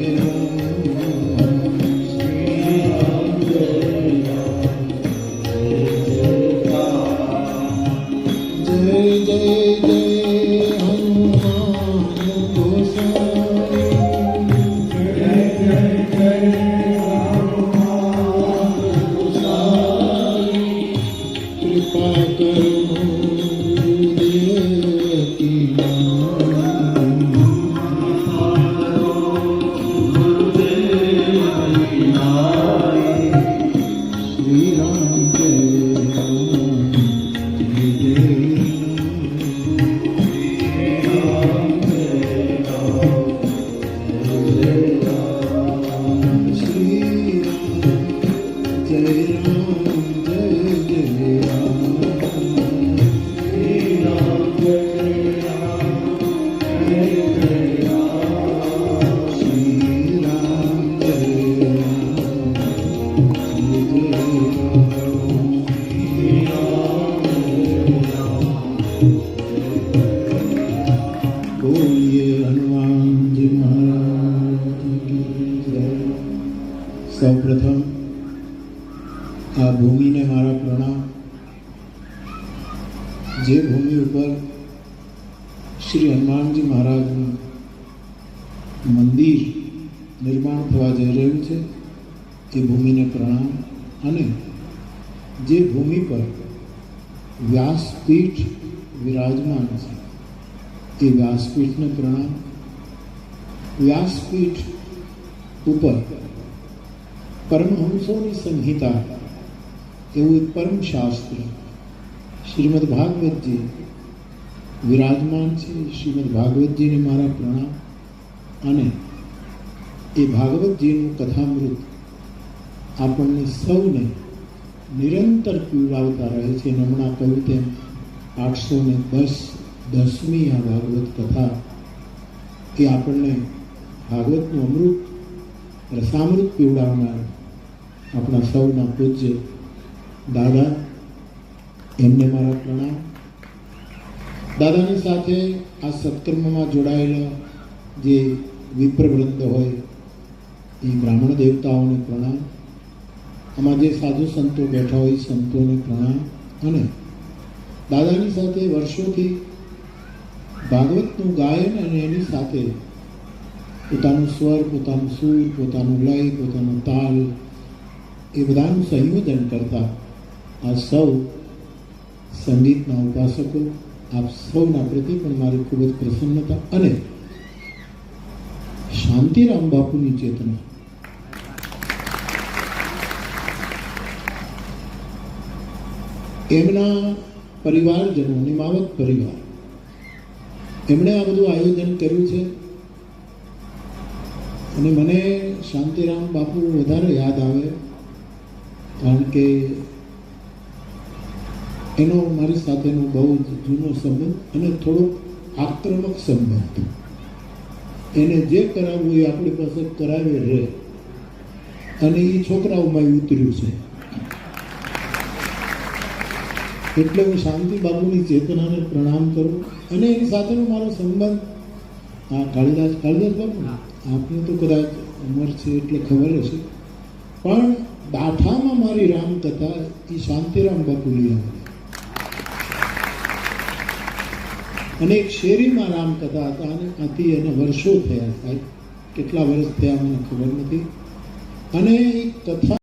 Deus. Ram જય આ ભૂમિને મારા પ્રણામ. જે ભૂમિ ઉપર શ્રી હનુમાનજી મહારાજનું મંદિર નિર્માણ થવા જઈ રહ્યું છે, એ ભૂમિને પ્રણામ. અને જે ભૂમિ પર વ્યાસપીઠ વિરાજમાન છે, એ વ્યાસપીઠને પ્રણામ. વ્યાસપીઠ ઉપર પરમહંસોની સંહિતા એવું એક પરમ શાસ્ત્ર શ્રીમદ ભાગવતજી વિરાજમાન છે. શ્રીમદ ભાગવતજીને મારા પ્રણામ. અને એ ભાગવતજીનું કથામૃત આપણને સૌને નિરંતર પીવડાવતા રહે છે. હમણાં કહ્યું તેમ આઠસો ને દસ દસમી આ ભાગવત કથા એ આપણને ભાગવતનું અમૃત, રસામૃત પીવડાવનાર આપણા સૌના પૂજ્ય દાદા, એમને મારા પ્રણામ. દાદાની સાથે આ સત્કર્મમાં જોડાયેલા જે વિપ્રવૃંદ હોય, એ બ્રાહ્મણ દેવતાઓને પ્રણામ. આમાં જે સાધુ સંતો બેઠા હોય, સંતોને પ્રણામ. અને દાદાની સાથે વર્ષોથી ભાગવતનું ગાયન અને એની સાથે પોતાનું સ્વર, પોતાનું સૂર, પોતાનું લય, પોતાનો તાલ, એ બધાનું સંયોજન કરતા આ સૌ સંગીતના ઉપાસકો, આપ સૌના પ્રતિ પણ મારી ખૂબ જ પ્રસન્નતા અને શાંતિરામ બાપુની ચેતના. એમના પરિવારજનો નિમાવક પરિવાર, એમણે આ બધું આયોજન કર્યું છે અને મને શાંતિરામ બાપુ વધારે યાદ આવે, કારણ કે એનો મારી સાથેનો બહુ જ જૂનો સંબંધ અને થોડો આક્રમક સંબંધ. એને જે કરાવવું એ આપણી પાસે કરાવે રહે. અને એ છોકરાઓમાં ઉતર્યું છે. એટલે હું શાંતિ બાબુની ચેતનાને પ્રણામ કરું. અને એની સાથેનો મારો સંબંધ આ કાળીદાસ કાળીદાસ બાબુ આપને તો કદાચ ઉંમર છે એટલે ખબર હશે. પણ દાઠામાં મારી રામકથા એ શાંતિરામ બાપુની આવે. અને એક શેરીમાં રામકથા હતા અને આથી એને વર્ષો થયા સાહેબ. કેટલા વર્ષ થયા મને ખબર નથી. અને એ કથા